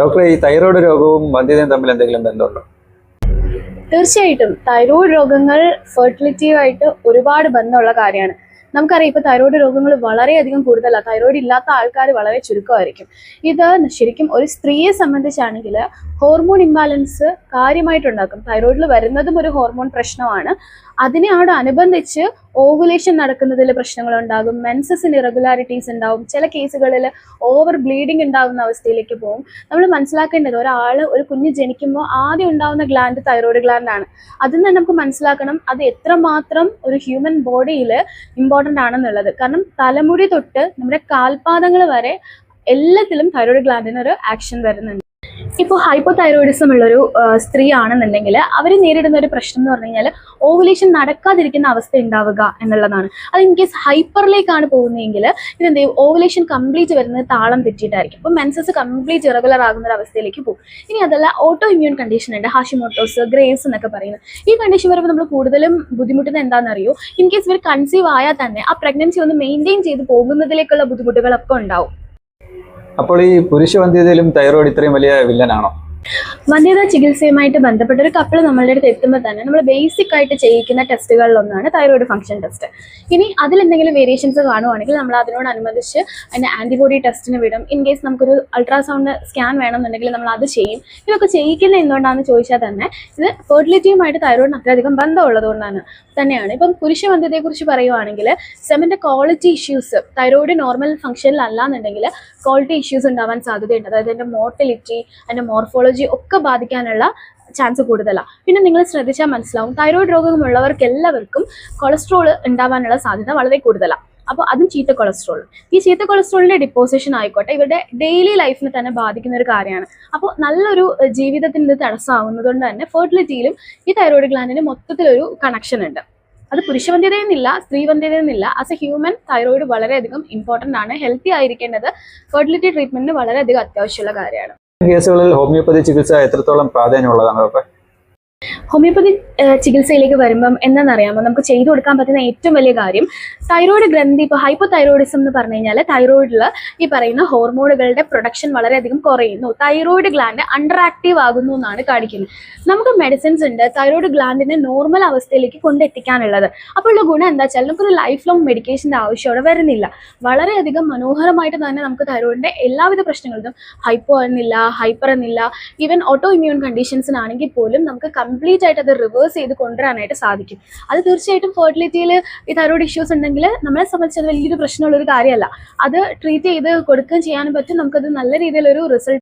ഡോക്ടറെ ഈ തൈറോയ്ഡ് രോഗവും വന്ധ്യതയും തമ്മിൽ എന്തെങ്കിലും ബന്ധമുണ്ടോ? തീർച്ചയായിട്ടും. തൈറോയ്ഡ് രോഗങ്ങൾ ഫെർട്ടിലിറ്റിയുമായിട്ട് ഒരുപാട് ബന്ധമുള്ള കാര്യമാണ്. നമുക്കറിയാം ഇപ്പൊ തൈറോയ്ഡ് രോഗങ്ങൾ വളരെയധികം കൂടുതലാണ് തൈറോയ്ഡ് ഇല്ലാത്ത ആൾക്കാർ വളരെ ചുരുക്കമായിരിക്കും. ഇത് ശരിക്കും ഒരു സ്ത്രീയെ സംബന്ധിച്ചാണെങ്കിൽ ഹോർമോൺ ഇംബാലൻസ് കാര്യമായിട്ടുണ്ടാക്കും. തൈറോയിഡിൽ വരുന്നതും ഒരു ഹോർമോൺ പ്രശ്നമാണ്. അതിനെ അതിനോട് അനുബന്ധിച്ച് ഓവുലേഷൻ നടക്കുന്നതിൽ പ്രശ്നങ്ങൾ ഉണ്ടാകും മെൻസസിന് ഇറഗുലാരിറ്റീസ് ഉണ്ടാവും. ചില കേസുകളിൽ ഓവർ ബ്ലീഡിംഗ് ഉണ്ടാകുന്ന അവസ്ഥയിലേക്ക് പോകും. നമ്മൾ മനസ്സിലാക്കേണ്ടത് ഒരാൾ ഒരു കുഞ്ഞ് ജനിക്കുമ്പോൾ ആദ്യം ഉണ്ടാകുന്ന ഗ്ലാൻഡ് തൈറോയ്ഡ് ഗ്ലാൻഡാണ് അതിൽ നിന്ന് നമുക്ക് മനസ്സിലാക്കണം അത് എത്രമാത്രം ഒരു ഹ്യൂമൻ ബോഡിയിൽ ഇമ്പോർട്ടന്റ് ആണെന്നുള്ളത്. കാരണം തലമുടി തൊട്ട് നമ്മുടെ കാൽപാദങ്ങൾ വരെ എല്ലാത്തിലും തൈറോയ്ഡ് ഗ്ലാൻഡിന് ഒരു ആക്ഷൻ വരുന്നുണ്ട്. ഇപ്പോൾ ഹൈപ്പോ തൈറോയിഡിസം ഉള്ളൊരു സ്ത്രീ ആണെന്നുണ്ടെങ്കിൽ അവർ നേരിടുന്ന ഒരു പ്രശ്നം എന്ന് പറഞ്ഞു കഴിഞ്ഞാൽ ഓവുലേഷൻ നടക്കാതിരിക്കുന്ന അവസ്ഥ ഉണ്ടാവുക എന്നുള്ളതാണ്. അത് ഇൻ കേസ് ഹൈപ്പറിലേക്കാണ് പോകുന്നതെങ്കിൽ ഇതെന്ത് ചെയ്യും ഓവുലേഷൻ കംപ്ലീറ്റ് വരുന്നത് താളം തെറ്റിയിട്ടായിരിക്കും. അപ്പോൾ മെൻസസ് കംപ്ലീറ്റ് ഇറഗുലർ ആകുന്ന ഒരു അവസ്ഥയിലേക്ക് പോകും. ഇനി അതല്ല ഓട്ടോ ഇമ്മ്യൂൺ കണ്ടീഷൻ ഉണ്ട് ഹാഷിമോട്ടോസ് ഗ്രേസ് എന്നൊക്കെ പറയുന്നത്. ഈ കണ്ടീഷൻ വരുമ്പോൾ നമ്മൾ കൂടുതലും ബുദ്ധിമുട്ടുന്നത് എന്താണെന്നറിയോ? ഇൻ കേസ് ഇവർ കൺസീവ് ആയാൽ തന്നെ ആ പ്രഗ്നൻസി ഒന്ന് മെയിന്റെയിൻ ചെയ്ത് പോകുന്നതിലേക്കുള്ള ബുദ്ധിമുട്ടുകളൊക്കെ ഉണ്ടാവും. അപ്പോൾ ഈ പുരുഷ വന്ധ്യതയിലും തൈറോയിഡ് ഇത്രയും വലിയ വില്ലനാണോ? വന്ധ്യതാ ചികിത്സയുമായിട്ട് ബന്ധപ്പെട്ട ഒരു കപ്പിൾ നമ്മളുടെ അടുത്ത് എത്തുമ്പോൾ തന്നെ നമ്മൾ ബേസിക് ആയിട്ട് ചെയ്യിക്കുന്ന ടെസ്റ്റുകളിലൊന്നാണ് തൈറോയിഡ് ഫംഗ്ഷൻ ടെസ്റ്റ് ഇനി അതിൽ എന്തെങ്കിലും വേരിയേഷൻസ് കാണുവാണെങ്കിൽ നമ്മൾ അതിനോടനുബന്ധിച്ച് അതിന്റെ ആന്റിബോഡി ടെസ്റ്റിന് വിടും. ഇൻ കേസ് നമുക്കൊരു അൾട്രാസൗണ്ട് സ്കാൻ വേണമെന്നുണ്ടെങ്കിൽ നമ്മൾ അത് ചെയ്യും. ഇതൊക്കെ ചെയ്യിക്കുന്ന എന്തുകൊണ്ടാണെന്ന് ചോദിച്ചാൽ തന്നെ ഇത് ഫെർട്ടിലിറ്റിയുമായിട്ട് തൈറോയിഡിന് അത്രയധികം ബന്ധമുള്ളത് കൊണ്ടാണ്. തന്നെയാണ്. ഇപ്പം പുരുഷ വന്ധ്യതയെക്കുറിച്ച് പറയുവാണെങ്കിൽ സെമിന്റെ ക്വാളിറ്റി ഇഷ്യൂസ് തൈറോയിഡ് നോർമൽ ഫംഗ്ഷനിലല്ല എന്നുണ്ടെങ്കിൽ ക്വാളിറ്റി ഇഷ്യൂസ് ഉണ്ടാവാൻ സാധ്യതയുണ്ട്. അതായത് അതിന്റെ മോർട്ടിലിറ്റി അതിന്റെ മോർഫോളജി ഒക്കെ ബാധിക്കാനുള്ള ചാൻസ് കൂടുതലാണ് പിന്നെ നിങ്ങൾ ശ്രദ്ധിച്ചാൽ മനസ്സിലാവും തൈറോയിഡ് രോഗമുള്ളവർക്ക് എല്ലാവർക്കും കൊളസ്ട്രോൾ ഉണ്ടാവാനുള്ള സാധ്യത വളരെ കൂടുതലാണ് അപ്പോൾ അതും ചീത്ത കൊളസ്ട്രോൾ ഈ ചീത്ത കൊളസ്ട്രോളിന്റെ ഡിപ്പോസിഷൻ ആയിക്കോട്ടെ ഇവരുടെ ഡെയിലി ലൈഫിനെ തന്നെ ബാധിക്കുന്ന ഒരു കാര്യമാണ്. അപ്പോൾ നല്ലൊരു ജീവിതത്തിന് ഇത് തടസ്സമാവുന്നത് കൊണ്ട് തന്നെ ഫെർട്ടിലിറ്റിയിലും ഈ തൈറോയിഡ് ഗ്ലാൻഡിന് മൊത്തത്തിലൊരു കണക്ഷൻ ഉണ്ട്. അത് പുരുഷവന്ധ്യതയെന്നില്ല സ്ത്രീവന്ധ്യതയെന്നില്ല ആസ് എ ഹ്യൂമൻ തൈറോയിഡ് വളരെയധികം ഇമ്പോർട്ടന്റ് ആണ്. ഹെൽത്തി ആയിരിക്കേണ്ടത് ഫെർട്ടിലിറ്റി ട്രീറ്റ്മെന്റിന് വളരെയധികം അത്യാവശ്യമുള്ള കാര്യമാണ്. കേസുകളിൽ ഹോമിയോപ്പതി ചികിത്സ എത്രത്തോളം പ്രാധാന്യമുള്ളതാണ് ഡോക്ടറെ? ഹോമിയോപ്പതി ചികിത്സയിലേക്ക് വരുമ്പം എന്താണെന്നറിയാമോ നമുക്ക് ചെയ്തു കൊടുക്കാൻ പറ്റുന്ന ഏറ്റവും വലിയ കാര്യം തൈറോയിഡ് ഗ്രന്ഥി ഇപ്പോൾ ഹൈപ്പോ തൈറോയിഡിസം എന്ന് പറഞ്ഞു കഴിഞ്ഞാൽ തൈറോയിഡിൽ ഈ പറയുന്ന ഹോർമോണുകളുടെ പ്രൊഡക്ഷൻ വളരെയധികം കുറയുന്നു. തൈറോയിഡ് ഗ്ലാൻഡ് അണ്ടർ ആക്റ്റീവ് ആകുന്നു എന്നാണ് കാണിക്കുന്നത്. നമുക്ക് മെഡിസിൻസ് ഉണ്ട് തൈറോയിഡ് ഗ്ലാൻഡിനെ നോർമൽ അവസ്ഥയിലേക്ക് കൊണ്ടെത്തിക്കാനുള്ളത്. അപ്പോൾ ഉള്ള ഗുണം എന്താ വെച്ചാൽ നമുക്കൊരു ലൈഫ് ലോങ് മെഡിക്കേഷന്റെ ആവശ്യം അവിടെ വരുന്നില്ല. വളരെയധികം മനോഹരമായിട്ട് തന്നെ നമുക്ക് തൈറോയിഡിന്റെ എല്ലാവിധ പ്രശ്നങ്ങളിലും ഹൈപ്പോ എന്നില്ല ഹൈപ്പർ എന്നില്ല ഈവൻ ഓട്ടോ ഇമ്മ്യൂൺ കണ്ടീഷൻസിനാണെങ്കിൽ പോലും നമുക്ക് കംപ്ലീറ്റ് ആയിട്ട് അത് റിവേഴ്സ് ചെയ്ത് കൊണ്ടുവരാനായിട്ട് സാധിക്കും. അത് തീർച്ചയായിട്ടും ഫെർട്ടിലിറ്റിയിൽ ഈ തൈറോയ്ഡ് ഇഷ്യൂസ് ഉണ്ടെങ്കിൽ നമ്മളെ സംബന്ധിച്ച് വലിയൊരു പ്രശ്നമുള്ളൊരു കാര്യമല്ല. അത് ട്രീറ്റ് ചെയ്ത് കൊടുക്കുകയും ചെയ്യാനും പറ്റും. നമുക്കത് നല്ല രീതിയിലൊരു റിസൾട്ട്